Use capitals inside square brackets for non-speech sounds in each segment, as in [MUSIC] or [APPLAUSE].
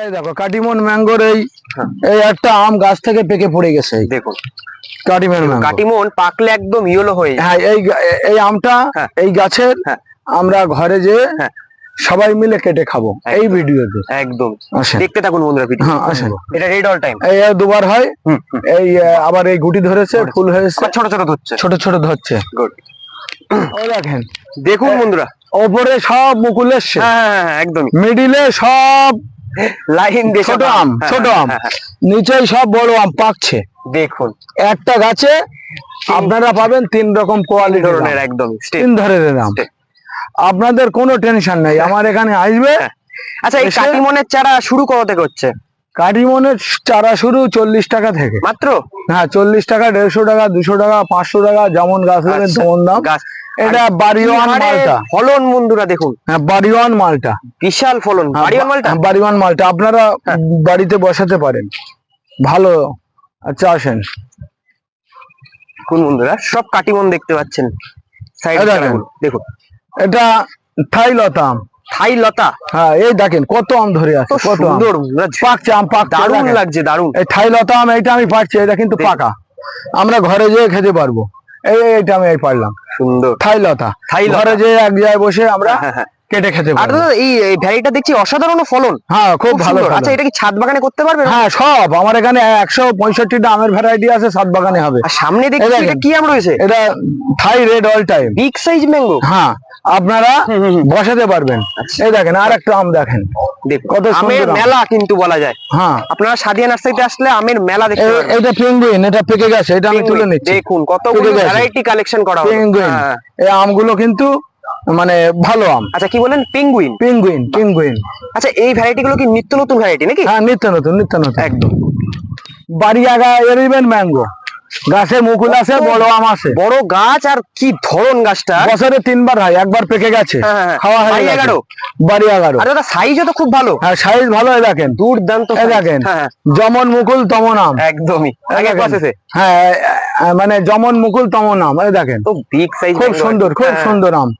এই দেখো কাটিমন ম্যাঙ্গোর এই হ্যাঁ। এই একটা আম গাছ থেকে পেকে পড়ে গেছে। দেখুন। কাটিমন কাটিমন পাকলে একদম ইয়েলো হয়ে হ্যাঁ এই এই আমটা হ্যাঁ। এই গাছের হ্যাঁ। আমরা ঘরে যে। সবাই মিলে কেটে খাব এই ভিডিওতে। একদম। দেখতে থাকুন বন্ধুরা ভিডিও হ্যাঁ আসেন। এটা রেড অল টাইম এই দুবার হয় এই আবার এই গুটি ধরেছে ফুল হয়েছে। ছোট ছোট ধরছে। ছোট ছোট ধরছে। গুড দেখেন। দেখুন বন্ধুরা। ওপরে সব মুকুল এসছে হ্যাঁ হ্যাঁ হ্যাঁ মিডিলে সব লাইন দিয়ে ছোট আম হ্যাঁ, ছোট হ্যাঁ, আম। হ্যাঁ। নিচেই সব বড় আম পাকছে। দেখুন। একটা গাছে আপনারা পাবেন তিন রকম কোয়ালিটি ধরনের একদম তিন ধরনের আম। আপনাদের কোনো টেনশন নেই আমার এখানে আসবে। আচ্ছা এই কাটিমনের চারা শুরু কত থেকে হচ্ছে? কাটিমনের চারা শুরু চল্লিশ টাকা থেকে। মাত্র? হ্যাঁ চল্লিশ টাকা দেড়শো টাকা দুশো টাকা পাঁচশো টাকা যেমন গাছ নেবেন আচ্ছা, তেমন দাম। এটা বাড়িওয়ান মালটা। ফলন বন্ধুরা দেখুন। হ্যাঁ বাড়িওয়ান মালটা। বিশাল ফলন। হ্যাঁ, বাড়িওয়ান মালটা? হ্যাঁ, বাড়িওয়ান মালটা। আপনারা বাড়িতে বসাতে পারেন। ভালো। আচ্ছা আসেন। কোন বন্ধুরা? সব কাটিমন দেখতে পাচ্ছেন। দেখেন। এটা থাই লতাম থাই লতা? হ্যাঁ এই দেখেন কত আম ধরে আছে কত সুন্দর পাকছে আম পাকছে দারুণ লাগছে দারুণ। এই থাই লতা আম এইটা আমি পাচ্ছি এটা কিন্তু। পাকা। আমরা ঘরে যেয়ে খেতে পারব। এই এই- এইটা আমি এই পারলাম। সুন্দর। থাই লতা। থাই ঘরে যেয়ে এক জায়গায় বসে আমরা হ্যাঁ, হ্যাঁ। কেটে খেতে আর পারব। এই দেখছি অসাধারণ ফলন। হ্যাঁ খুব ভালো আচ্ছা এটা কি ছাদ বাগানে করতে পারবেন হ্যাঁ সব। আমার এখানে একশো পঁয়ষট্টিটা আমের ভ্যারাইটি আছে সাত বাগানে হবে। আর সামনে দেখছি এটা কি আম রয়েছে? এটা Thai red all time. Big size mango. হ্যাঁ আপনারা। বসাতে পারবেন। আচ্ছা। এই দেখেন আর একটা আম দেখুন। কত আমের মেলা কিন্তু বলা যায়। হ্যাঁ। আপনারা সাদিয়া নার্সারিতে আসলে আমের মেলা দেখতে এটা পেঙ্গুইন এটা পেকে গেছে এটা আমি তুলে নিচ্ছি। দেখুন কতগুলো পেকে ভ্যারাইটি কালেকশন করা পেঙ্গুইন হ্যাঁ। এই আমগুলো কিন্তু মানে ভালো আম। আচ্ছা কি বলেন? পেঙ্গুইন পেঙ্গুইন পেঙ্গুইন আচ্ছা এই ভ্যারাইটি গুলো কি নিত্য নতুন ভ্যারাইটি নাকি? হ্যাঁ নিত্য নতুন নিত্য নতুন। একদম। বাড়ি আগা এরিবেন ম্যাঙ্গো। গাছে মুকুল আছে বড় আম আছে। বড় গাছ আর কি ধরন গাছটা? বছরে তিনবার হয় একবার পেকে গেছে। হ্যাঁ, হ্যাঁ, হ্যাঁ। খাওয়া হয়ে এগারো? বাড়ি এগারো। আর সাইজও তো খুব ভালো। হ্যাঁ সাইজ ভালো হয়ে দেখেন। দুর্দান্ত হয়ে দেখেন যেমন মুকুল তেমন আম। একদমই। হ্যাঁ মানে যেমন মুকুল তমন আম। দেখেন। তো বিগ সাইজ খুব সুন্দর খুব সুন্দর আম।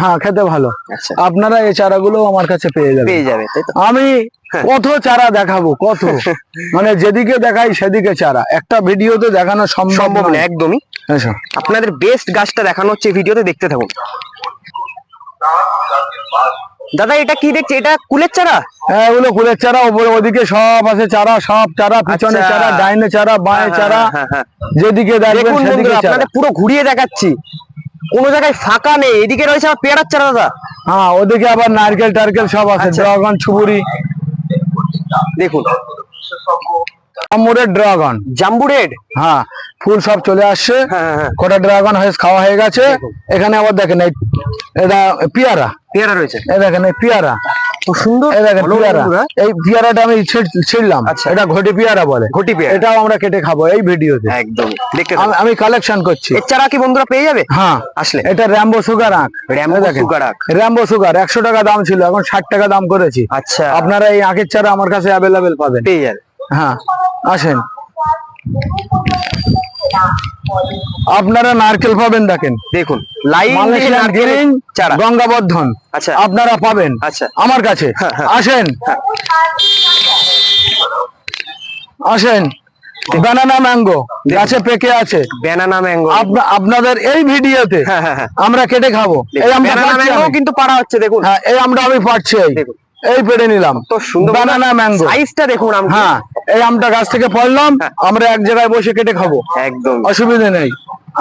হ্যাঁ খেতে ভালো। আচ্ছা। আপনারা এই চারাগুলো আমার কাছে পেয়ে যাবেন। পেয়ে যাবে আমি হ্যাঁ। কত চারা দেখাবো কত? [LAUGHS] মানে যেদিকে দেখাই সেদিকে চারা। একটা ভিডিওতে দেখানো সম্ভব না একদমই। এসো। আপনাদের বেস্ট গাছটা দেখানো হচ্ছে ভিডিওতে দেখতে থাকুন। দাদা এটা কি দেখছি? এটা কুলের চারা? হ্যাঁ এগুলো কুলের চারা। ওপরে ওদিকে সব আছে চারা সব চারা পিছনে আচ্ছা। চারা ডাইনে চারা বাঁয়ে হ্যাঁ, চারা। হ্যাঁ, হ্যাঁ, যেদিকে দেখবেন সেদিকে চারা। পুরো ঘুরিয়ে দেখাচ্ছি। কোন জায়গায় ফাঁকা নেই এদিকে রয়েছে আবার পেয়ারার চারা দাদা। হ্যাঁ ওদিকে আবার নারকেল টারকেল সব আছে আচ্ছা। ড্রাগন ছুবুরি। দেখুন। আমুরের ড্রাগন। জাম্বু রেড হ্যাঁ ফুল সব চলে আসছে। হ্যাঁ হ্যাঁ, হ্যাঁ। কটা ড্রাগন হয়ে খাওয়া হয়ে গেছে। এখানে আবার দেখেন এই এটা পিয়ারা। পেয়ারা রয়েছে। এই দেখেন এই পিয়ারা। সুন্দর। এই পিয়ারাটা আমি ছিড়লাম। আচ্ছা। এটা ঘটি পিয়ারা বলে। ঘটি পেয়ারা। এটাও আমরা কেটে খাব এই ভিডিওতে। একদম। আমি- কালেকশন করছি। এর চারা কি বন্ধুরা পেয়ে যাবে? হ্যাঁ। আসলে। এটা র্যাম্বো সুগার আঁক র্যাম্বো। সুগার আখ। র্যাম্বো সুগার একশো টাকা দাম ছিল এখন ষাট টাকা দাম করেছি। আচ্ছা। আপনারা এই আঁকের চারা আমার কাছে অ্যাভেলেবেল পাবেন। পেয়ে যাবে হ্যাঁ। আসেন। আপনারা নারকেল পাবেন দেখেন দেখুন। লাইন গঙ্গাবর্ধন আচ্ছা। আপনারা পাবেন। আচ্ছা। আমার কাছে। হ্যাঁ, হ্যাঁ। আসেন। আসেন। বানানা ম্যাঙ্গো গাছে পেকে আছে। ব্যানানা ম্যাঙ্গো আপনা- আপনাদের এই ভিডিওতে হ্যাঁ আমরা কেটে খাব। এই। কিন্তু পাড়া হচ্ছে দেখুন। হ্যাঁ এই আমটা আমি পাচ্ছি। দেখুন। এই পেড়ে নিলাম। তো সুন্দর বানানা ম্যাঙ্গো সাইজটা দেখুন আমি হ্যাঁ এই আমটা গাছ থেকে পড়লাম হ্যাঁ। আমরা এক জায়গায় বসে কেটে খাব। একদম। অসুবিধা নেই।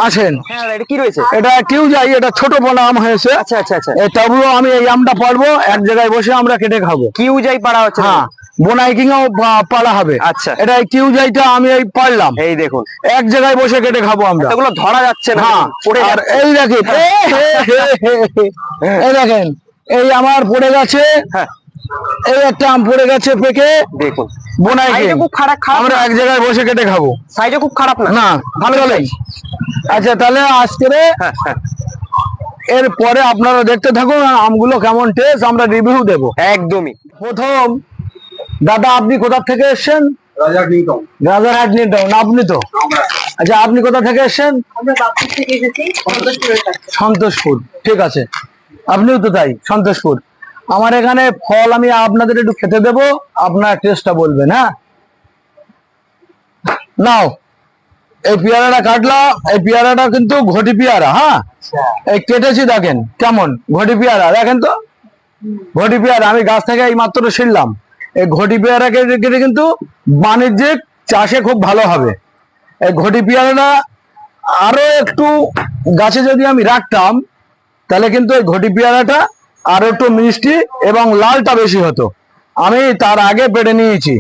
আসেন। হ্যাঁ এটা কি রয়েছে? এটা কেউ যাই এটা ছোট পোনা আম হয়েছে। আচ্ছা আচ্ছা আচ্ছা। তবুও আমি এই আমটা পারব এক জায়গায় বসে আমরা কেটে খাব। কিউ যাই পাড়া হচ্ছে হ্যাঁ বোনাইকিংও পালা হবে। আচ্ছা। এটা কিউ যাইটা আমি এই পারলাম। এই দেখুন। এক জায়গায় বসে কেটে খাব আমরা। এগুলো ধরা যাচ্ছে না। হ্যাঁ আর এই দেখেন। এই দেখেন। এই আমার পড়ে গেছে। হ্যাঁ। এই একটা আম পড়ে গেছে পেকে। দেখুন। বোনাই খুব খারাপ খারাপ আমরা এক জায়গায় বসে কেটে খাব। সাইজে খুব খারাপ না? না ভালো চলে আচ্ছা তাহলে আজকে হ্যাঁ হ্যাঁ। এর পরে আপনারা দেখতে থাকুন আমগুলো কেমন টেস্ট আমরা রিভিউ দেব। একদমই। প্রথম দাদা আপনি কোথা থেকে এসেছেন? রাজারহাট নিউ টাউন আপনি তো? আচ্ছা আপনি কোথা থেকে এসেছেন? সন্তোষপুর ঠিক আছে। আপনিও তো তাই সন্তোষপুর। আমার এখানে ফল আমি আপনাদের একটু খেতে দেবো আপনার টেস্টটা বলবেন হ্যাঁ? নাও এই পেয়ারাটা কাটলাম এই পেয়ারাটা কিন্তু ঘটি পেয়ারা হ্যাঁ? এই কেটেছি দেখেন কেমন? ঘটি পেয়ারা দেখেন তো? ঘটি পেয়ারা আমি গাছ থেকে এই মাত্র ছিললাম এই ঘটি পেয়ারা কেটে কেটে কিন্তু বাণিজ্যিক চাষে খুব ভালো হবে। এই ঘটি পেয়ারাটা আরও একটু গাছে যদি আমি রাখতাম তাহলে কিন্তু এই ঘটি পেয়ারাটা আরও একটু মিষ্টি এবং লালটা বেশি হতো। আমি তার আগে পেড়ে নিয়েছি।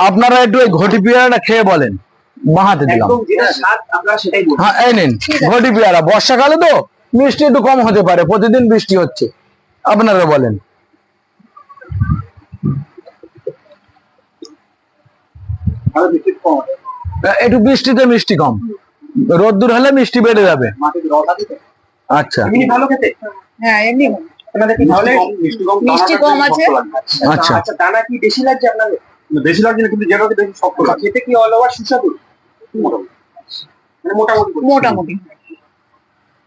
আপনারা একটু এই ঘটি পেয়ারাটা খেয়ে বলেন। বাহাতে দিলাম। একদম যেটা স্বাদ আপনারা সেটাই বলুন। হ্যাঁ এই নিন। ঘটি পেয়ারা। বর্ষাকালে তো মিষ্টি একটু কম হতে পারে। প্রতিদিন বৃষ্টি হচ্ছে। আপনারা বলেন। আহ, একটু বৃষ্টিতে মিষ্টি কম। রোদ্দুর হলে মিষ্টি বেড়ে যাবে। আচ্ছা। ভালো খেতে? হ্যাঁ এমনি। আপনাদের কি মিষ্টি কম মিষ্টি দানাটা কম বেশি আছে। আচ্ছা। আচ্ছা। দানা কি বেশি লাগছে আপনাদের? বেশি লাগছে না কিন্তু যেটাকে বেশি শক্ত আচ্ছা, খেতে কি অল ওভার সুস্বাদু? মানে মোটামুটি মোটামুটি।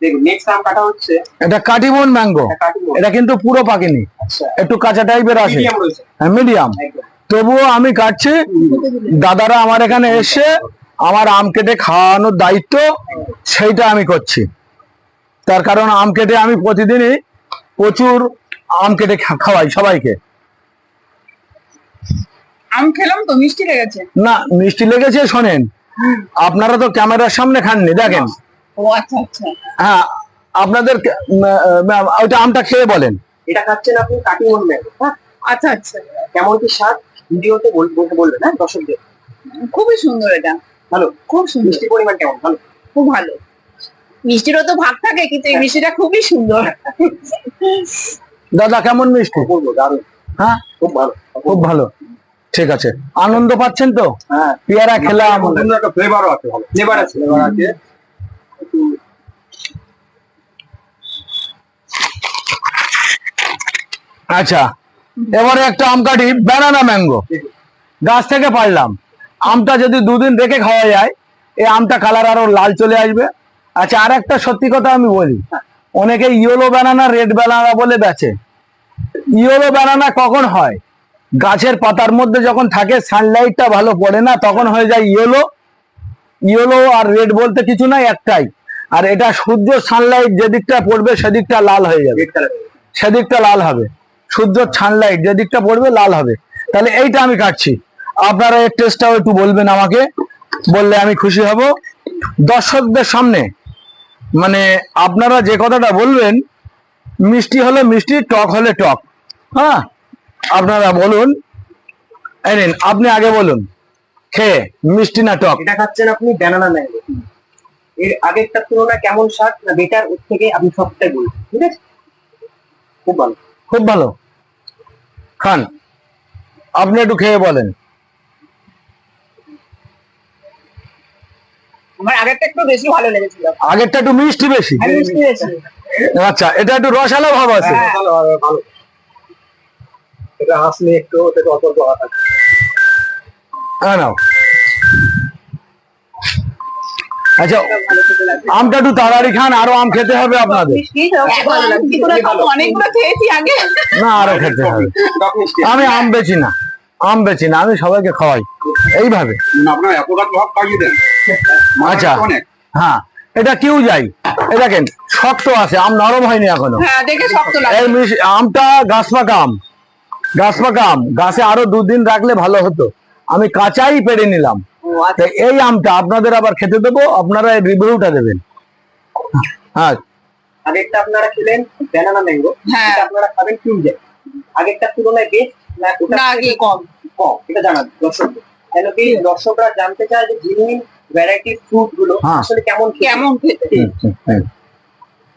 দেখুন নেক্সট আম কাটা হচ্ছে। এটা কাটিমন ম্যাঙ্গো। এটা কিন্তু পুরো পাকেনি। একটু কাঁচা টাইপের আছে। মিডিয়াম মিডিয়াম তবুও আমি কাটছি। দাদারা আমার এখানে এসে আমার আম কেটে খাওয়ানোর দায়িত্ব সেইটা আমি করছি। তার কারণ আম কেটে আমি প্রতিদিনই প্রচুর আম কেটে খাওয়াই সবাইকে। আম খেলাম তো মিষ্টি লেগেছে। না মিষ্টি লেগেছে শোনেন আপনারা তো ক্যামেরার সামনে খাননি দেখেন। ও আচ্ছা আচ্ছা। হ্যাঁ আপনাদের ওইটা আমটা খেয়ে বলেন। এটা খাচ্ছেন আপনি কাটিং ম্যাঙ্গো হ্যাঁ? আচ্ছা আচ্ছা। কেমন কি স্বাদ? ভিডিওতে বলবেন হ্যাঁ দর্শকদের। খুবই সুন্দর এটা। ভালো। খুব সুন্দর। মিষ্টি পরিমাণ কেমন? ভালো। খুব ভালো। মিষ্টিরও তো ভাগ থাকে কিন্তু এই মিষ্টিটা খুবই সুন্দর। দাদা কেমন মিষ্টি? বলব দারুণ। হ্যাঁ? খুব ভালো খুব ভালো। ঠিক আছে। আনন্দ পাচ্ছেন তো? হ্যাঁ। পেয়ারা খেলাম সুন্দর একটা ফ্লেভারও আছে ভালো। ফ্লেভার আছে ফ্লেভার আছে। আচ্ছা এবারে একটা আম কাটি ব্যানানা ম্যাঙ্গো গাছ থেকে পারলাম। আমটা যদি দুদিন রেখে খাওয়া যায় এই আমটা কালার আরও লাল চলে আসবে। আচ্ছা আর একটা সত্যি কথা আমি বলি। অনেকে ইয়েলো ব্যানানা রেড ব্যানানা বলে বেচে। ইয়েলো ব্যানানা কখন হয়? গাছের পাতার মধ্যে যখন থাকে সানলাইটটা ভালো পড়ে না, তখন হয়ে যায় ইয়েলো। ইয়েলো আর রেড বলতে কিছু নাই একটাই। আর এটা সূর্য সানলাইট যেদিকটা পড়বে, সেদিকটা লাল হয়ে যাবে। সেদিকটা লাল হবে। সূর্য সানলাইট যেদিকটা পড়বে, লাল হবে। তাহলে এইটা আমি কাটছি। আপনারা এর টেস্টটাও একটু বলবেন আমাকে। বললে আমি খুশি হব। দর্শকদের সামনে মানে আপনারা যে কথাটা বলবেন মিষ্টি হলে মিষ্টি টক হলে টক। হ্যাঁ? আপনারা বলুন। নিন, আপনি আগে বলুন। খেয়ে মিষ্টি না টক? এটা খাচ্ছেন আপনি ব্যানানা ম্যাঙ্গো এর আগেরটার তুলনায় কেমন স্বাদ না বেটার ওর থেকে আপনি সবটাই বলুন ঠিক আছে? খুব ভালো। খুব ভালো। খান। আপনি একটু খেয়ে বলেন। আমার আগেরটা একটু বেশি ভালো লেগেছিল। আগেরটা একটু মিষ্টি বেশি? মিষ্টি বেশি আচ্ছা এটা একটু রসালো ভাব আছে। হ্যাঁ। ভালো ভালো। এটা আসলে একটু অল্প অল্প হ্যাঁ নাও। আচ্ছা আমটা একটু তাড়াতাড়ি খান আরও আম খেতে হবে আপনাদের। না আরও খেতে হবে। আমি আম বেচি না। আম বেচি না আমি সবাইকে খাওয়াই। এইভাবে। আচ্ছা। হ্যাঁ এটা কেউ যাই। এ দেখেন শক্ত আছে আম নরম হয়নি এখনও। হ্যাঁ দেখে শক্ত লাগে। এই মিশ- আমটা গাছ পাকা আম। গাছ পাকা আম। গাছে আরও দুদিন রাখলে ভালো হতো। আমি কাঁচাই পেরে নিলাম। আচ্ছা। এই আমটা আপনাদের আবার খেতে দেবো আপনারা এই রিভিউটা দেবেন। হ্যাঁ। আগেরটা আপনারা খেলেন ব্যানানা ম্যাঙ্গো হ্যাঁ। আপনারা খাবেন কিউজে আগেরটার তুলনায় বেশ না কম। কম এটা জানান দর্শকদের কেন কি দর্শকরা জানতে চায় যে জেনুইন ভ্যারাইটি ফ্রুটগুলো হ্যাঁ। আসলে কেমন কেমন খেতে।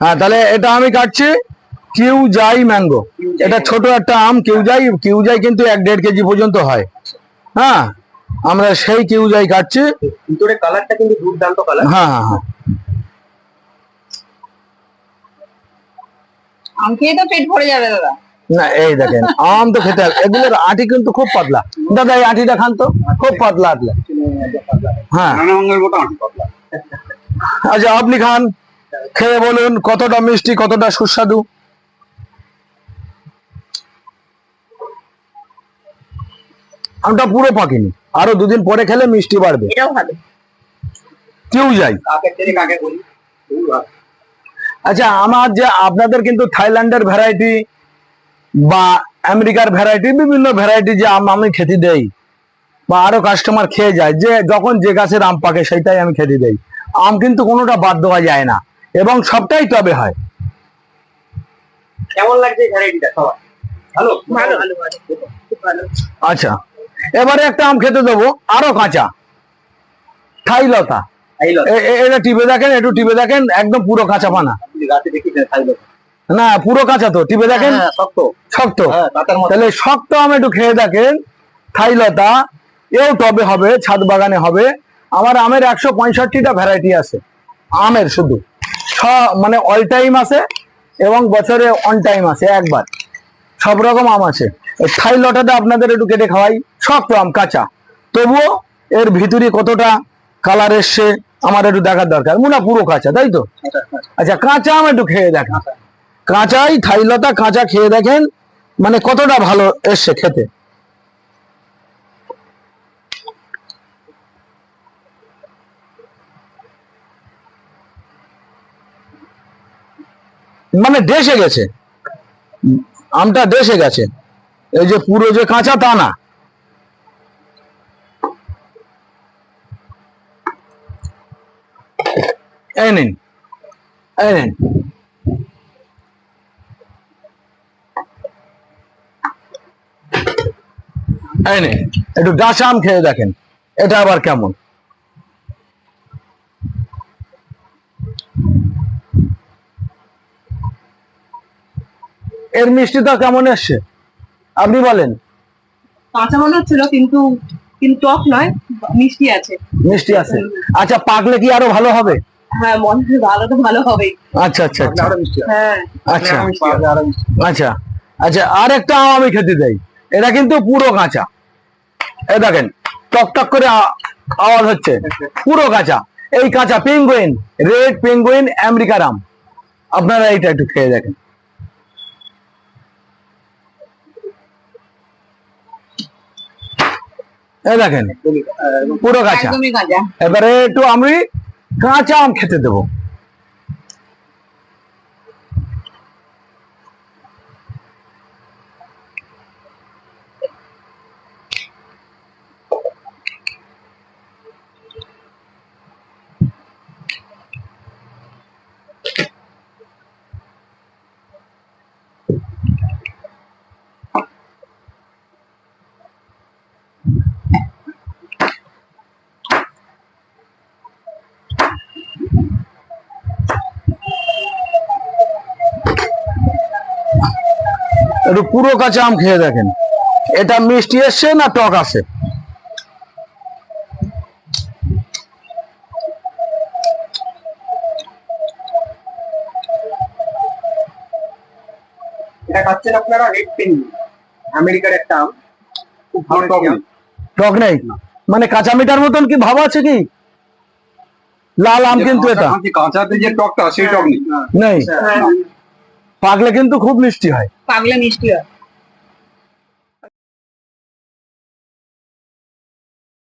হ্যাঁ তাহলে এটা আমি কাটছি কিউ যাই ম্যাঙ্গো এটা ছোট একটা আম কিউ যাই কিউ যাই কিন্তু এক দেড় কেজি পর্যন্ত হয়। হ্যাঁ আমরা সেই কিউ যাই কাটছি। ভিতরে কালারটা কিন্তু দুর্দান্ত কালার হ্যাঁ হ্যাঁ হ্যাঁ। আম খেয়ে তো পেট ভরে যাবে দাদা। না এই দেখেন আম তো খেতে এগুলোর আটি কিন্তু খুব পাতলা। দাদা এই আটিটা খান তো খুব পাতলা আটলা হ্যাঁ। আচ্ছা আপনি খান। খেয়ে বলুন কতটা মিষ্টি কতটা সুস্বাদু? আমটা পুরো পাকিনি। আরও দুদিন পরে খেলে মিষ্টি বাড়বে। কেউ যাই। আচ্ছা আমার যে আপনাদের কিন্তু থাইল্যান্ডের ভ্যারাইটি বা আমেরিকার ভ্যারাইটি বিভিন্ন ভ্যারাইটি যে আম আমি খেতে দেই বা আরও কাস্টমার খেয়ে যায় যে যখন যে গাছের আম পাকে সেটাই আমি খেতে দেই। আম কিন্তু কোনোটা বাদ দেওয়া যায় না এবং সবটাই তবে হয়। কেমন লাগছে ভ্যারাইটিটা সবার ভালো? ভালো? ভালো ভালো খুব ভালো। আচ্ছা এবারে একটা আম খেতে দেবো আরও কাঁচা। থাইলতা এটা টিপে দেখেন একটু টিপে দেখেন একদম পুরো কাঁচা পানা। গাছে দেখি খাইলো না পুরো কাঁচা তো। টিপে দেখেন? হ্যাঁ শক্ত। শক্ত। হ্যাঁ তাহলে শক্ত আম একটু খেয়ে দেখেন। থাইলতা এও টবে হবে ছাদ বাগানে হবে। আমার আমের একশো পঁয়ষট্টিটা ভ্যারাইটি আছে। আমের শুধু। ছ মানে অল টাইম আছে এবং বছরে অন টাইম আছে একবার। সব রকম আম আছে। এই থাইলটাটা আপনাদের একটু কেটে খাওয়াই। শক্ত আম কাঁচা। তবুও এর ভিতরে কতটা কালার এসছে আমার একটু দেখার দরকার। মুনা পুরো কাঁচা তাই তো? আচ্ছা কাঁচা আম একটু খেয়ে দেখেন। কাঁচাই থাইলতা কাঁচা খেয়ে দেখেন মানে কতটা ভালো এসছে খেতে। মানে দেশে গেছে। আমটা দেশে গেছে। এই যে পুরো যে কাঁচা তা না। এই নিন এই নিন। এই একটু ডাসা আম খেয়ে দেখেন এটা আবার কেমন? এর মিষ্টিটা কেমন এসছে? আপনি বলেন। কাঁচা মনে হচ্ছিল কিন্তু কিন্তু টক নয় মিষ্টি আছে। মিষ্টি আছে। আচ্ছা পাকলে কি আরও ভালো হবে? হ্যাঁ মনে ভালো তো ভালো হবেই। আচ্ছা আচ্ছা আচ্ছা। আরও মিষ্টি হবে। হ্যাঁ। আচ্ছা। মিষ্টি হবে, মিষ্টি আচ্ছা আচ্ছা আর একটা আম আমি খেতে দেই এটা কিন্তু পুরো কাঁচা। এ দেখেন টক টক করে আওয়াজ হচ্ছে পুরো কাঁচা। এই কাঁচা পেঙ্গুইন রেড পেঙ্গুইন আমেরিকার আম আপনারা এইটা একটু খেয়ে দেখেন। দেখেন পুরো কাঁচা। এবারে একটু আমি কাঁচা আম খেতে দেবো। একটু পুরো কাঁচা আম খেয়ে দেখেন। এটা মিষ্টি এসছে না টক আছে? এটা খাচ্ছেন আপনারা রেড পেন আমেরিকার একটা আম। খুব ভালো টক টক নেই? মানে কাঁচা মতন কি ভাব আছে কি? লাল আম কিন্তু এটা। কাঁচা- কাঁচাতে যে টকটা সেই টক নেই। হ্যাঁ কিন্তু খুব মিষ্টি হয়। পাগলা মিষ্টি হয়।